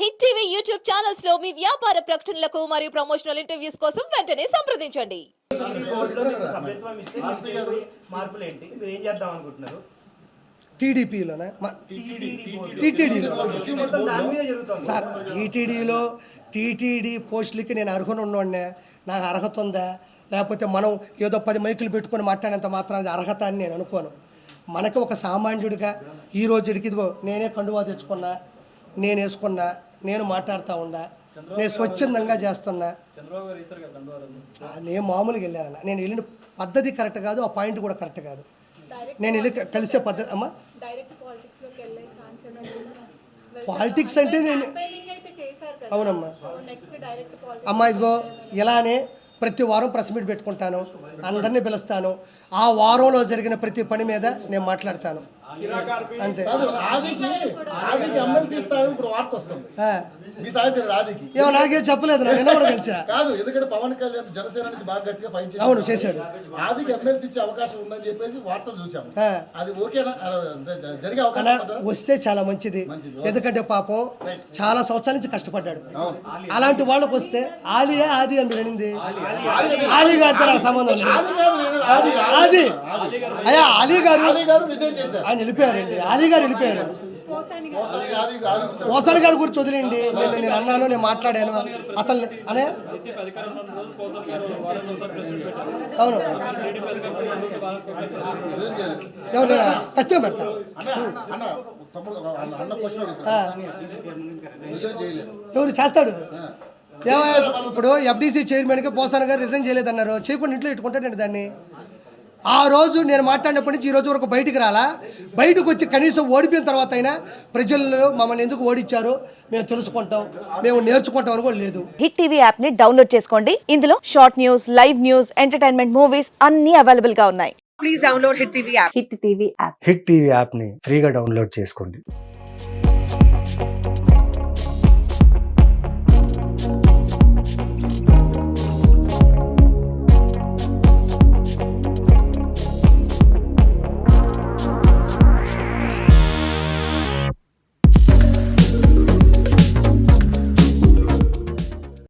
Hit TV YouTube ఛానల్స్లో మీ వ్యాపార ప్రకటనలకు మరియు ప్రమోషనల్ ఇంటర్వ్యూస్ కోసం వెంటనే సంప్రదించండి. టీడీపీలోనే? టీటీడీలో. సార్ టీటీడీలో టీటీడీ పోస్టులకి నేను అర్హులు ఉన్నోడినే నాకు అర్హత ఉందా? లేకపోతే మనం ఏదో పది మైకులు పెట్టుకొని మాట్లాడేంత మాత్రం అర్హత అని నేను అనుకోను. మనకి ఒక సామాన్యుడిగా ఈ రోజుకి ఇదిగో నేనే కండువా తెచ్చుకున్నా నేను వేసుకున్నా నేను మాట్లాడుతూ ఉన్నా నేను స్వచ్ఛందంగా చేస్తున్నా. నేను మామూలుగా వెళ్ళానన్న. నేను వెళ్ళిన పద్ధతి కరెక్ట్ కాదు ఆ పాయింట్ కూడా కరెక్ట్ కాదు. నేను వెళ్ళి కలిసే పద్ధతి అమ్మా? డైరెక్ట్ పాలిటిక్స్లోకి వెళ్ళే ఛాన్స్ ఏమైనా పాలిటిక్స్ అంటే నేను అవునమ్మా. సో నెక్స్ట్ డైరెక్ట్ పాలిటిక్స్ అమ్మా ఇదిగో ఇలానే ప్రతి వారం ప్రెస్ మీట్ పెట్టుకుంటాను. అందరినీ పిలుస్తాను. ఆ వారంలో జరిగిన ప్రతి పని మీద నేను మాట్లాడతాను. అంతే. ఆదికి ఆదికి ఎమ్మెల్సీ ఇస్తారు ఇప్పుడు వార్త వస్తుంది. మీ సహచరుడు ఆదికి ఏమో నాకేం చెప్పలేదు నిన్న కూడా కలిసా కాదు ఎందుకంటే పవన్ కళ్యాణ్ జనసేన నుంచి బాగా గట్టిగా ఫైట్ చేశారు. అవును చేశాడు. ఆదికి ఎమ్మెల్సీ ఇచ్చే అవకాశం ఉందని చెప్పేసి వార్తలు చూసాం ఆ. అది ఓకేనా? జరిగే అవకాశం? వస్తే చాలా మంచిది. ఎందుకంటే పాపం చాలా సంవత్సరాల నుంచి కష్టపడ్డాడు. అలాంటి వాళ్ళకి వస్తే ఆలియా ఆది అని అనింది ఆలీ గారితో సంబంధం లేదు. ఆది అయ్యా అలీ గారు. ఆది గారు రిజైన్ చేశారు. ఆయన వెళ్ళిపోయారండి అలీ గారు వెళ్ళిపోయారు. ఓసన్ గారి. గురించి వదిలేండి నేను నేను అన్నాను నేను మాట్లాడాను. అతను అనే? అవును. ఎవరు ఖచ్చితంగా పెడతా. ఎవరు చేస్తాడు? ఏమయ్య ఇప్పుడు ఎఫ్డీసీ చైర్మన్గా పోసాన గారు రిజైన్ చేయలేదన్నారు. చేయకుండా ఇంట్లో ఇట్టుకుంటాడండి దాన్ని? ఆ రోజు నేను మాట్లాడినప్పటి నుంచి ఈ రోజు వరకు బయటికి రాలా. బయటకు వచ్చి కనీసం ఓడిపోయిన తర్వాత అయినా ప్రజలు మమ్మల్ని ఎందుకు ఓడించారు? మేము తెలుసుకుంటాం. మేము నేర్చుకుంటాం అని కూడా లేదు. హిట్ టీవీ యాప్ని డౌన్లోడ్ చేసుకోండి. ఇందులో short news live news entertainment movies అన్ని అవైలబుల్గా ఉన్నాయి. Please download Hit TV app. Hit TV app hit TV యాప్ని ఫ్రీగా డౌన్లోడ్ చేసుకోండి.